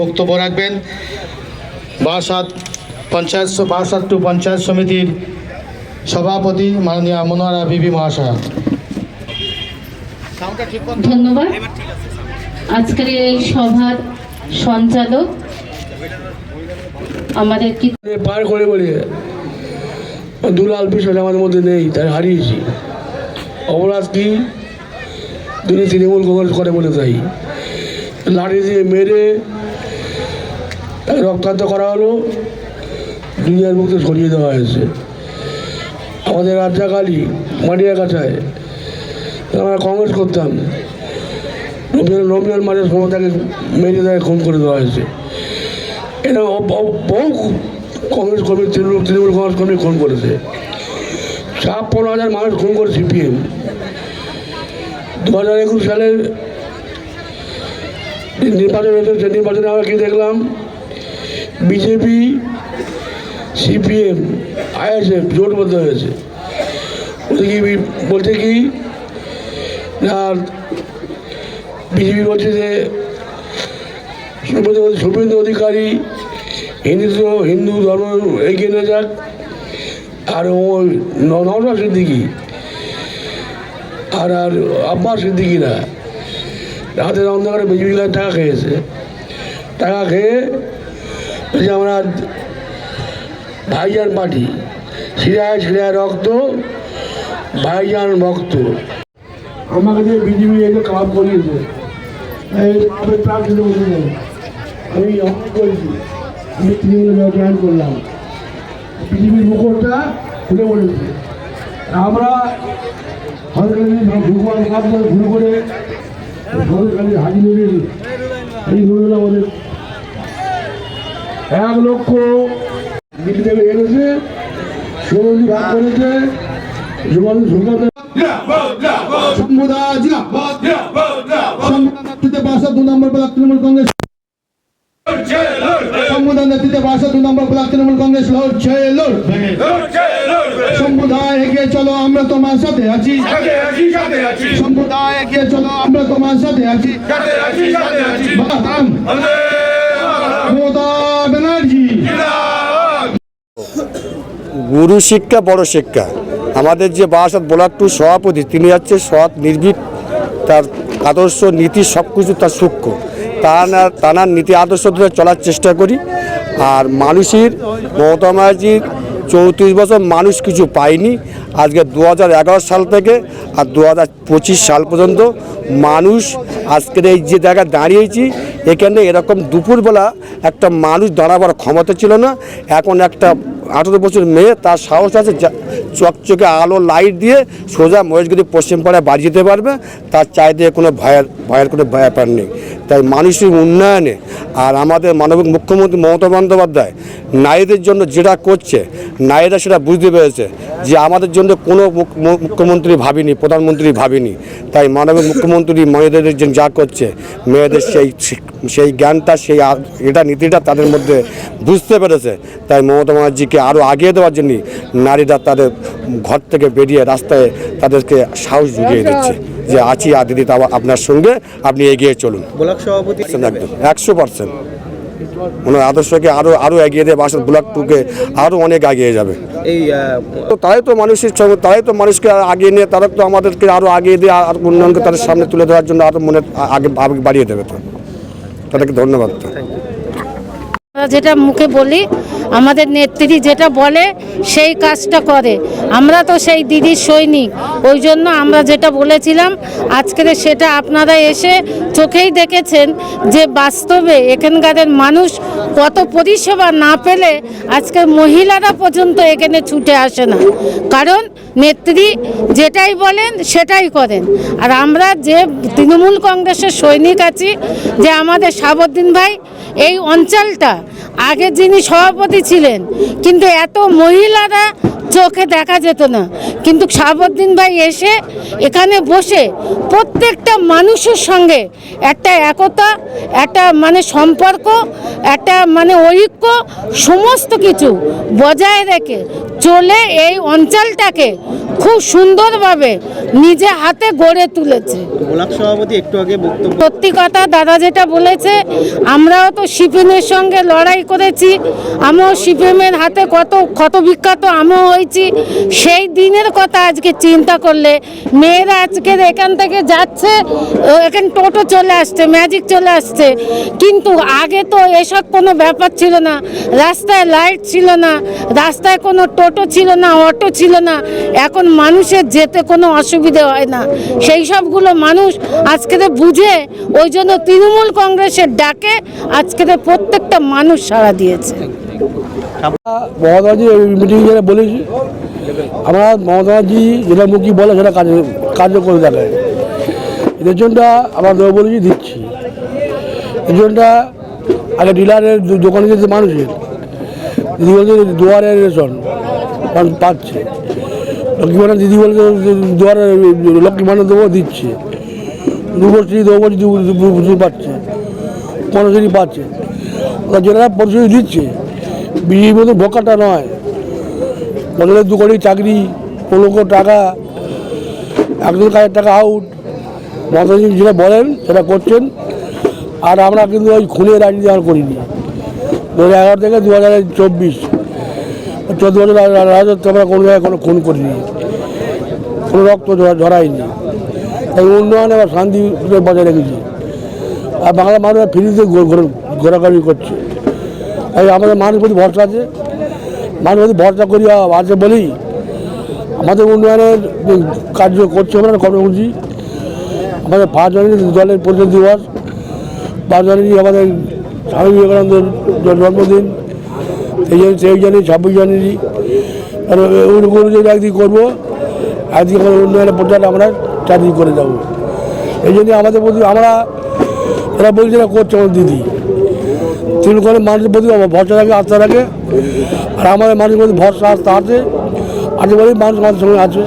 বক্তব্য রাখবেন। বারাসাত পঞ্চায়েত বারাসাত টু পঞ্চায়েত সমিতির সভাপতি মাননীয় মনোয়ারা বিবি মহাশয়া। ধন্যবাদ। আজকের এই সভার সঞ্চালক আমাদের কি পার করে বলে দুলাল বিষয় আমাদের মধ্যে নেই তাই হারিয়েছি। অপরাধ কি? তিনি তৃণমূল কংগ্রেস করে বলে তাই। লাঠি দিয়ে মেরে তাকে করা হলো। দুনিয়ার মুখে সরিয়ে দেওয়া হয়েছে। আমাদের রাজ্জাকালী মাটিয়া কাছায়। আমরা কংগ্রেস করতাম। রমজান মাসের সময় তাকে মেরে তাকে খুন করে দেওয়া হয়েছে। এটা বহু কংগ্রেস কর্মী, তৃণমূল তৃণমূল কংগ্রেস কর্মী খুন করেছে। ছাপ্পান্ন হাজার মানুষ খুন করে সিপিএম। দু হাজার একুশ সালের নির্বাচন হয়েছে, সেই নির্বাচনে আমরা কি দেখলাম? বিজেপি, সিপিএম আইএসএফ জোটবদ্ধ হয়েছে। বলছে কি না, বিজেপি বলছে যে শুভেন্দু অধিকারী, হিন্দু হিন্দু ধর্ম এগিয়ে নিয়ে যাক। আর ও নওশা সিদ্দিকি, আর আর আব্বাস সিদ্দিকিরা রাতের অন্ধকারে বিজেপি টাকা খেয়েছে। টাকা খেয়ে বলছে আমরা ভাইজান পার্টি সিরায় সিরায় রক্ত, ভাইজান ভক্ত। আমাকে যে বিজেপি এসে কাপ করিয়েছে আমি প্রার্থী বলতে যাই আমি অনেক করেছি, আমি তৃণমূলে জয়েন করলাম। পৃথিবীর মুখটা খুলে পড়েছে আমরা কাজ করে শুরু করে সরকারি হাজি নদীর এই নদীর আমাদের এক লক্ষ থেকে এনেছে ষোলোটি ভাগ করেছে সরকার সম্বোধা নেতৃত্বে বাসা দু নম্বর ব্লক তৃণমূল কংগ্রেস সম্বোধা নেতৃত্বে বাসা দু নম্বর ব্লক তৃণমূল কংগ্রেস লড়ছে সম্বোধা এগিয়ে চলো আমরা তোমার সাথে আছি। এগিয়ে চলো আমরা তোমার সাথে আছি। গুরু শিক্ষা, বড় শিক্ষা। আমাদের যে বারাসাত ব্লক টু সভাপতি, তিনি হচ্ছে সৎ, নির্ভীক, তার আদর্শ নীতি সব কিছু তার সূক্ষ্ম। তার তানার নীতি আদর্শ ধরে চলার চেষ্টা করি। আর মানুষের, মমতা চৌত্রিশ বছর মানুষ কিছু পায়নি। আজকে দু হাজার এগারো সাল থেকে আর দু হাজার পঁচিশ সাল পর্যন্ত মানুষ আজকের এই যে জায়গায় দাঁড়িয়েছি এখানে এরকম দুপুরবেলা একটা মানুষ দাঁড়াবার ক্ষমতা ছিল না। এখন একটা আঠেরো বছর মেয়ে, তার সাহস আছে চকচকে আলো লাইট দিয়ে সোজা মহেশগিরি পশ্চিম পাড়ায় বাড়ি যেতে পারবে। তার চাইতে কোনো ভয়ের ভয়ের কোনো ব্যাপার নেই। তাই মানুষের উন্নয়নে আর আমাদের মানবিক মুখ্যমন্ত্রী মমতা বন্দ্যোপাধ্যায় নারীদের জন্য যেটা করছে, নারীরা সেটা বুঝতে পেরেছে যে আমাদের জন্য কোনো মুখ- মুখ্যমন্ত্রী ভাবিনি, প্রধানমন্ত্রী ভাবিনি। তাই মানবিক মুখ্যমন্ত্রী মেয়েদের জন্য যা করছে, মেয়েদের সেই সেই জ্ঞানটা, সেই এটা নীতিটা তাদের মধ্যে বুঝতে পেরেছে। তাই মমতা ব্যানার্জিকে আরও আগিয়ে দেওয়ার জন্য নারীরা তাদের ঘর থেকে বেরিয়ে রাস্তায় তাদেরকে সাহস জুগিয়ে দিচ্ছে যে আছি আর দিদি তা আপনার সঙ্গে আপনি এগিয়ে চলুন। একদম একশো পার্সেন্ট। ওনার আদর্শকে আরও আরও এগিয়ে দেয় বাসার ব্লক টুকে আরও অনেক এগিয়ে যাবে। এই তো তাই তো মানুষের সঙ্গে তাই তো মানুষকে আর আগিয়ে নিয়ে তারা তো আমাদেরকে আরও আগিয়ে দিয়ে আর উন্নয়নকে তাদের সামনে তুলে ধরার জন্য আরও মনে আগে আগে বাড়িয়ে দেবে তো। তাদেরকে ধন্যবাদ। তো যেটা মুখে বলি আমাদের নেত্রী যেটা বলে, সেই কাজটা করে। আমরা তো সেই দিদির সৈনিক। ওই জন্য আমরা যেটা বলেছিলাম আজকের সেটা আপনারা এসে চোখেই দেখেছেন যে বাস্তবে এখানকারের মানুষ কত পরিষেবা না পেলে আজকের মহিলারা পর্যন্ত এখানে ছুটে আসে না। কারণ নেত্রী যেটাই বলেন, সেটাই করেন। আর আমরা যে তৃণমূল কংগ্রেসের সৈনিক আছি, যে আমাদের সাবদ্দিন ভাই, এই অঞ্চলটা আগে যিনি সভাপতি ছিলেন। কিন্তু এত মহিলারা চোখে দেখা যেত না। কিন্তু শাহাবুদ্দিন ভাই এসে এখানে বসে প্রত্যেকটা মানুষের সঙ্গে একটা একতা একটা মানে সম্পর্ক একটা মানে ঐক্য সমস্ত কিছু বজায় রেখে চলে এই অঞ্চলটাকে খুব সুন্দরভাবে নিজে হাতে গড়ে তুলেছে। সভাপতি একটু আগে বক্তব্য সত্যি কথা দাদা যেটা বলেছে আমরাও তো সিপিএমের সঙ্গে লড়াই করেছি আমিও সিপিএমের হাতে কত ক্ষত বিখ্যাত আমিও হয়েছি, সেই দিনের কথা আজকে চিন্তা করলে। মেয়েরা আজকে এখান থেকে যাচ্ছে এখানে টোটো চলে আসছে, ম্যাজিক চলে আসছে। কিন্তু আগে তো এসব কোনো ব্যাপার ছিল না। রাস্তায় লাইট ছিল না, রাস্তায় কোনো টোটো ছিল না, অটো ছিল না। এখন মানুষের যেতে কোনো অসুবিধে হয় না। সেই সবগুলো মানুষ আজকে বুঝে, ওই জন্য তৃণমূল কংগ্রেসের ডাকে আজকে প্রত্যেকটা মানুষ সাড়া দিয়েছে। মমতাজি মিটিং যেটা বলেছি, আমরা মমতাজি যেটা মুখী বলে সেটা কাজ কার্য করে দেখায়। রেশনটা আমরা দেবো দিচ্ছি। রেশনটা আগে ডিলারের দোকানে যেতে মানুষের দুয়ারের রেশন পাচ্ছে। লক্ষ্মী দিদি বলে দুয়ারে লক্ষ্মী ভাণ্ডার দেবো দিচ্ছে। রূপশ্রী দেবো বলছি রূপশ্রী পাচ্ছে। কর্মশ্রী পাচ্ছে। যেটা পরিশ্রী দিচ্ছে বিজেপির মতো বোকাটা নয়। বদলে দু কোটি চাকরি, পনেরো কোটি টাকা, একজন কাজের টাকা আউট মমতাজি যেটা বলেন, সেটা করছেন। আর আমরা কিন্তু ওই খুনের রাজনীতি আর করিনি। দু হাজার এগারো থেকে দু হাজার চব্বিশ। চোদ্দ বছর রাজত্ব আমরা কোনো জায়গায় কোনো খুন করিনি। কোনো রক্ত ঝরা- ঝরাইনি তাই উন্নয়ন এবং শান্তি বজায় রেখেছি। আর বাংলা মানুষ ফ্রিতে ঘোরা- ঘোরাঘুরি করছে। তাই আমাদের মানুষ প্রতি ভরসা আছে। মানুষ প্রতি ভরসা করি আছে বলেই আমাদের উন্নয়নের কার্য করছে আমরা কর্মসূচি আমাদের পাঁচ জানুয়ারি দলের পরিচয় দিবস, পাঁচ জানুয়ারি আমাদের স্বামী বিবেকানন্দের জন্মদিন সেই জন্য সেই জানুয়ারি ছাব্বিশ জানুয়ারি অনুযায়ী একদিন করব, একদিন আমাদের উন্নয়নের প্রচার আমরা চারদিন করে যাব। এই জন্য আমাদের প্রতি আমরা এরা বলছে করছে আমার দিদি। তৃণমূল করে মানুষের প্রতি ভরসা রাখে, আস্থা রাখে। আর আমাদের মানুষের প্রতি ভরসা, আস্থা আছে। আশেপাশে মানুষ আমাদের সঙ্গে আছে।